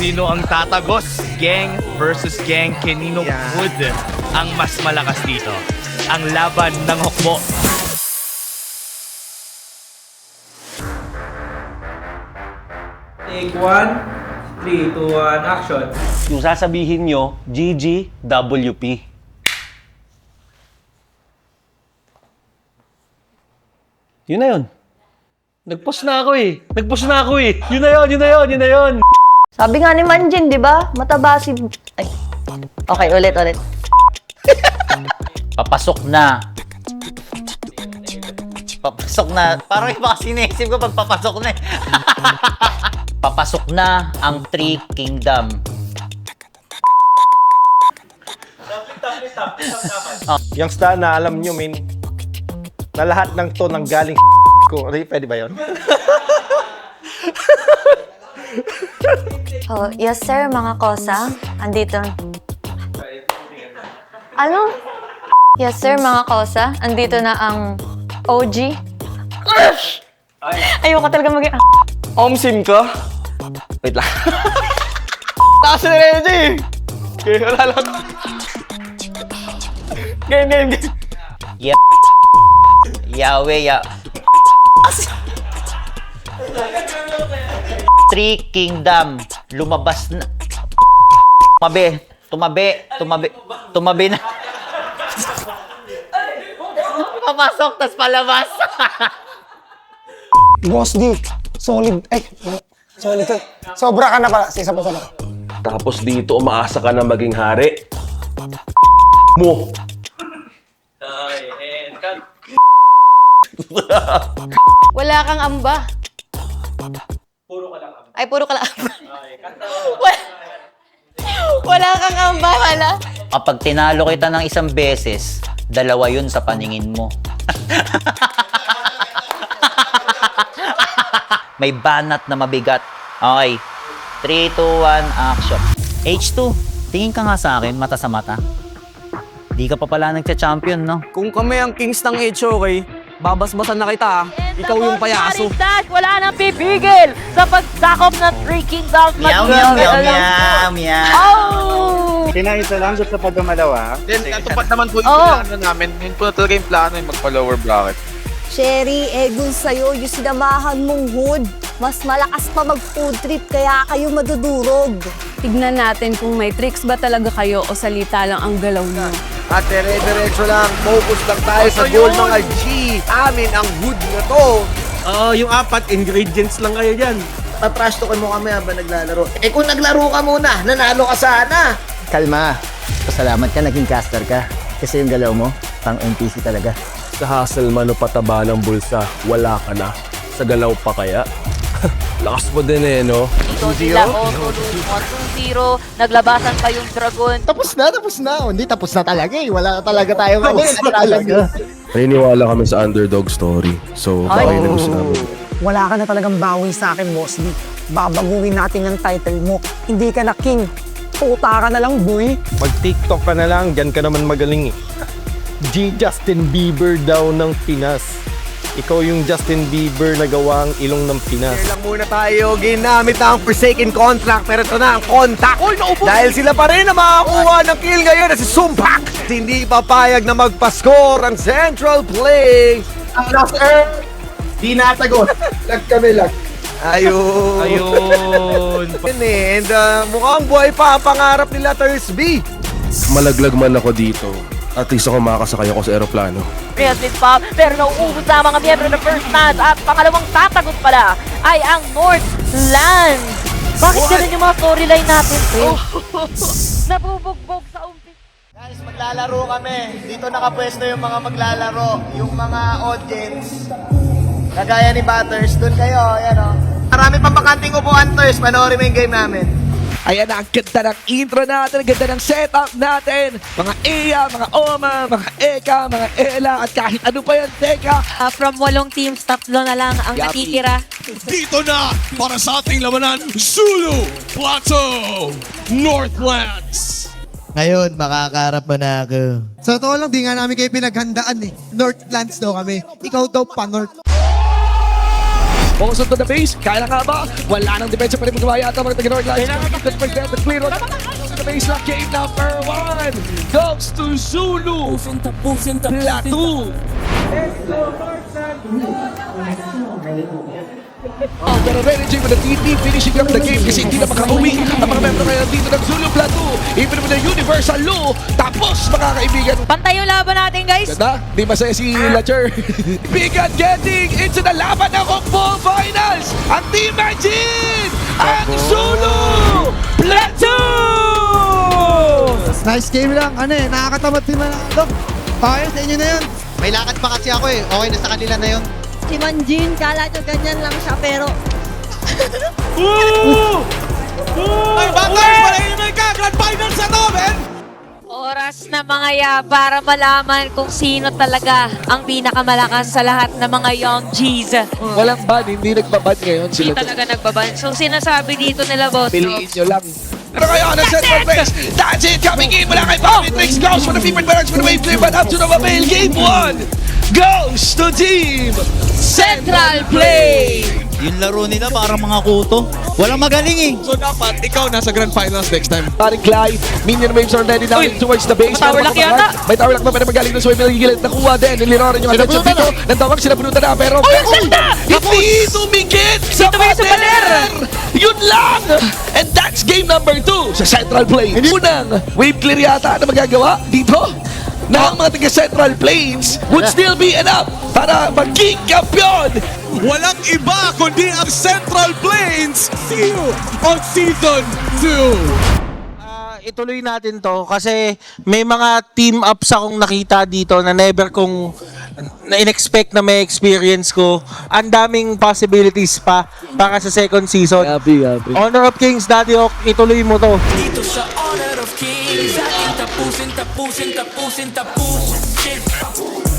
Sino ang tatagos? Gang versus gang. Kanino Yeah. would ang mas malakas dito? Ang laban ng hukbo. Take one, three, two, one, action. Yung sasabihin nyo, GGWP. Yun na yun. Nag-post na ako eh. Nag-post na ako eh. Yun na yun, yun na yun, yun na yun. Sabi nga ni Manjin, di ba? Mataba si... Ay. Okay, ulit, ulit. Papasok na. Papasok na. Parang iba kasi naisip ko pag papasok na eh. Papasok na ang Three Kingdom. Yung star na alam nyo, min, na lahat ng to nang galing ko. Pwede ba yun? Oh, yes sir, mga kosa. Andito. Ano? Yes sir, mga kosa. Andito na ang OG. Ayoko talaga maging... Omsim ka? Wait lang. Taas na eh. Okay, wala lang. Game, game, game. Yeah. Yahweh, ya. Three Kingdom. Lumabas na. Tumabi. Tumabi. Tumabi. Tumabi na. Papasok, tas palabas. Boss D, solid. Eh, solid to. Sobra ka na pala. Isa pa sana. Tapos dito, umaasa ka na maging hari. Mo. Wala kang amba. Ay, puro ka lang amba. wala, wala kang amba, wala. Kapag tinalo kita ng isang beses, dalawa yun sa paningin mo. May banat na mabigat. Okay. 3, 2, 1, action. H2, tingin ka nga sa akin, mata sa mata. Di ka pa pala nagcha-champion, no? Kung kami ang kings ng HOK, babasbasan na kita ah. Ikaw yung payaso. Dash, wala nang pipigil sa pagsakop ng Three Kingdoms. Meow, meow, meow, meow, meow. Oh! Kinaisa lang sa pagkamalawa. Then, natupad naman po yung Oo. plano namin. Yun po na talaga yung plano yung magpa-lower bracket. Sherry, egon sa'yo, yung sinamahan mong hood. Mas malakas pa mag-food trip, kaya kayo madudurog. Tignan natin kung may tricks ba talaga kayo o salita lang ang galaw niyo. At dire-diretso lang, focus lang tayo sa goal mga G. Amin ang good na to. Oo, yung apat, ingredients lang kayo dyan. Tatrash talkin mo kami habang naglalaro. Eh kung naglaro ka muna, nanalo ka sana. Kalma. Pasalamat ka, naging caster ka. Kasi yung galaw mo, pang NPC talaga. Sa hustle man o pataba ng bulsa, wala ka na. Sa galaw pa kaya? Lakas mo din eh, no? Ito sila, Lumo, 2-0. Naglabasan pa yung Dragon. Tapos na, tapos na. Hindi, tapos na talaga eh. Wala talaga tayong ano. Talaga. Naniniwala kami sa underdog story. So, baka yun ang gusto namin. Wala ka na talagang bawi sa akin, D. Babaguhin natin ang title mo. Hindi ka na king. Puta ka na lang, boy. Mag-tiktok ka na lang, dyan ka naman magaling eh. G. Justin Bieber daw ng Pinas. Ikaw yung Justin Bieber na gawa ang ilong ng Pinas. Kaya lang muna tayo, ginamit na ang Forsaken contract, pero ito na ang contact. Dahil sila pa rin ang makakuha ng kill ngayon na si Sumpak. Hindi papayag na magpa-score ang Central Play. Ang last earth, di natagot. Nagkabilag. Ayun. Ayun. Yun eh, And uh, mukhang buhay pa ang pangarap nila Thursby. Malaglag man ako dito. At least ako makakasakay ako sa aeroplano. Realist Pop, pero nauubos na ang mga miyembro ng First Match at pangalawang tatagot pala ay ang Northland. Bakit ganun yung mga storyline natin, pre? Nabubugbog sa umpis. Guys, maglalaro kami. Dito nakapwesto yung mga maglalaro, yung mga audience. Kagaya ni Butters, doon kayo, yan o. Marami pang bakanting upuan, Toys. Panoorin mo yung game namin. Ayan na, ang ganda ng intro natin, ang ganda ng setup natin. Mga Iya, mga Oma, mga Eka, mga Ella, at kahit ano pa yan, Teka. Ah, from walong teams, tatlo na lang ang Yapi. natitira. Dito na para sa ating labanan, Zulu Plateau Northlands. Ngayon, makakarap mo na ako. Sa totoo lang, di nga namin kayo pinaghandaan eh. Northlands daw kami. Ikaw daw pa North. Also to the base. Kaya nga ba? Wala nang depensa pa rin magawa yata mga taga-North Lines. Kailangan the clear on. The base lock game number one. Goes to Zulu. Plateau. Oh, pero energy with the TT finishing up the game kasi hindi na makauwi ang mga member ngayon dito ng Zulu Plateau. Even with the Universal Lu. Tapos mga kaibigan, Pantay yung laban natin, guys. Ganda, di masaya si Latcher. Bigat getting into the laban ng Combo Finals! Ang Team Magin! Ang Zulu! Plateau! Nice game lang. Ano eh, nakakatamad si Manalo. Ayos, sa inyo na yun. May lakad pa kasi ako eh. Okay na sa kanila na yun. Si Manjin, kala nyo ganyan lang siya pero Ay, Batters! Malahimik ka! Grand Finals na to, man! Oras na mga ya para malaman kung sino talaga ang pinakamalakas sa lahat ng mga young G's. Walang ban, hindi nagbaban ngayon Hindi sila. talaga nagbaban. So sinasabi dito nila, boss. Piliin nyo lang. Pero ngayon, ang Central Place, that's it! Coming in mula kay Bobby Tricks goes for the Fever Barrage for the Wave Clear, but up to the Mobile Game 1 goes to Team Central Play! Yung laro nila parang mga kuto. Walang magaling eh. So dapat ikaw nasa Grand Finals next time. Paring Clyde, minion waves are ready now towards the base. Tower lock yata. May tower lock pa pero magaling na Sway Gilid. Nakuha din. Niliro rin yung attention dito. Nandawag sila Bruta na pero... Oh, yung Hindi tumikit sa Dito sa pader! Yun lang! And that's game number 2 sa Central Plains. Unang wave clear yata na magagawa dito na ang mga taga Central Plains would still be enough para maging kampiyon Walang iba kundi ang Central Plains Seal on Season 2. ituloy natin to kasi may mga team ups akong nakita dito na never kong na in-expect na may experience ko. Ang daming possibilities pa para sa second season. Gabi, gabi. Honor of Kings, Daddy Oak, ituloy mo to. Dito sa Honor of Kings Ating tapusin, tapusin, tapusin, tapusin